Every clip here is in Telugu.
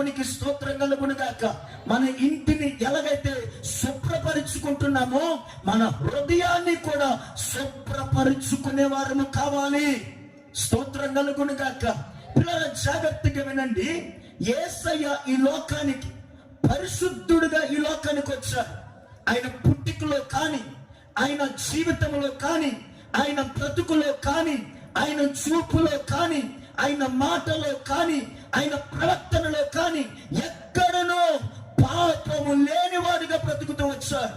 దేవునికి స్తోత్రం కలుగును గాక. మన ఇంటిని ఎలాగైతే శుభ్రపరుచుకుంటున్నామో మన హృదయాన్ని కూడా శుభ్రపరుచుకునే వారము కావాలి. స్తోత్రం కలుగును గాక. పిల్లల జాగ్రత్తగా వినండి. ఏసయ్య ఈ లోకానికి పరిశుద్ధుడుగా ఈ లోకానికి వచ్చారు ఆయన పుట్టికలో కానీ ఆయన జీవితంలో కానీ ఆయన బ్రతుకులో కానీ ఆయన చూపులో కానీ ఆయన మాటలో కానీ ఆయన ప్రవర్తనలో కానీ ఎక్కడనో పాపము లేని వారిగా బ్రతుకుతూ వచ్చారు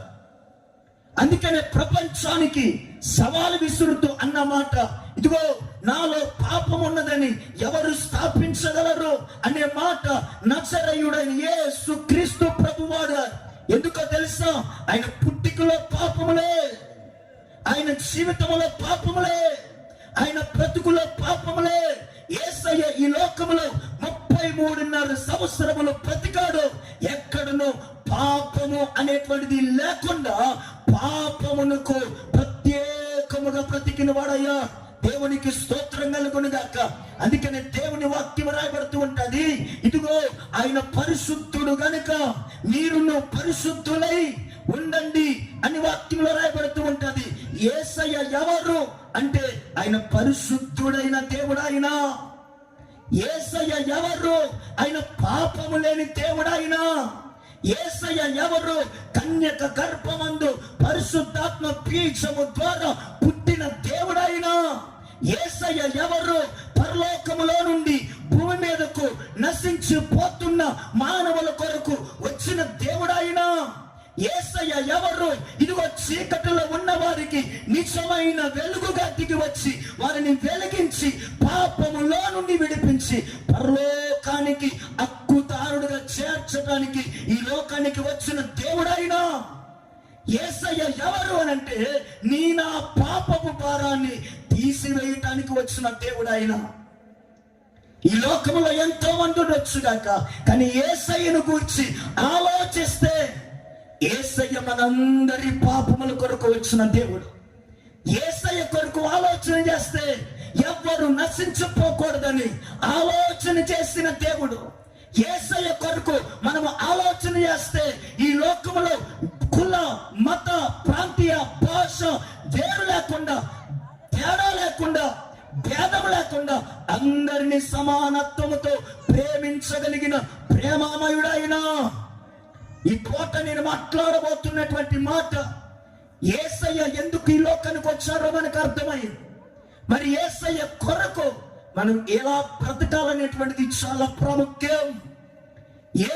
అందుకనే ప్రపంచానికి సవాలు విసురుతూ అన్నమాట ఇదిగో నాలో పాపం ఉన్నదని ఎవరు స్థాపించగలరు అనే మాట నచరయుడైన యేసు క్రీస్తు ప్రభువాడు ఎందుకో తెలుసా? ఆయన పుట్టికలో పాపములే ఆయన జీవితంలో పాపములే ఆయన బ్రతుకులో పాపములే. ఏసయ్య ఈ లోకములో మూడున్నర బ్రతికాడు. ఎక్కడను పాపము అనేటువంటిది లేకుండా పాపమునకు ప్రత్యేకముగా బ్రతికిన వాడయ్యా దేవునికి స్తోత్రం కలుగును గాక. అందుకనే దేవుని వాక్యం రాయబడుతూ ఉంటది. ఇదిగో ఆయన పరిశుద్ధుడు గనుక మీరును పరిశుద్ధులై ఉండండి అని వాక్యంలో రాయబడుతూ ఉంటది. ఏసయ్య ఎవరు? అంటే ఆయన పరిశుద్ధుడైన దేవుడు ఆయన. ఏసయ్య ఎవరు? ఆయన పాపము లేని దేవుడు ఆయన ఏసయ్య ఎవరు? కన్యక గర్భమందు పరిశుద్ధాత్మ పీక్షము ద్వారా పుట్టిన దేవుడైన. ఏసయ్య ఎవరు? పరలోకములో నుండి భూమి మీదకు నశించిపోతున్న మానవుల కొరకు వచ్చిన దేవుడైనా. ఏసయ్య ఎవరు? ఇదిగో చీకటిలో ఉన్న వారికి నిజమైన వెలుగుగా దిగి వచ్చి వారిని వెలిగించి హక్కుదారుడుగా చేర్చడానికి ఈ లోకానికి వచ్చిన దేవుడైనా ఏసయ్య ఎవరు అంటే నీ నా పాపపు భారాన్ని తీసివేయటానికి వచ్చిన దేవుడైనా. ఈ లోకంలో ఎంతో మంది ఉండొచ్చుగాక కానీ ఏసయ్యను గూర్చి ఆలోచిస్తే ఏసయ్య మనందరి పాపముల కొరకు వచ్చిన దేవుడు. ఏసయ్య కొరకు ఆలోచన చేస్తే ఎవ్వరు నశించిపోకూడదని ఆలోచన చేసిన దేవుడు ఏసయ్య కొరకు మనము ఆలోచన చేస్తే ఈ లోకంలో కుల మత ప్రాంతీయ భాష వేరు లేకుండా తేడా లేకుండా భేదం లేకుండా అందరిని సమానత్వముతో ప్రేమించగలిగిన ప్రేమామయుడైనా. ఈ పూట నేను మాట్లాడబోతున్నటువంటి మాట ఏసయ్య ఎందుకు ఈ లోకానికి వచ్చారో మనకు అర్థమైంది. మరి ఏసయ్య కొరకు మనం ఎలా బ్రతకాలనేటువంటిది చాలా ప్రాముఖ్యం. ఏ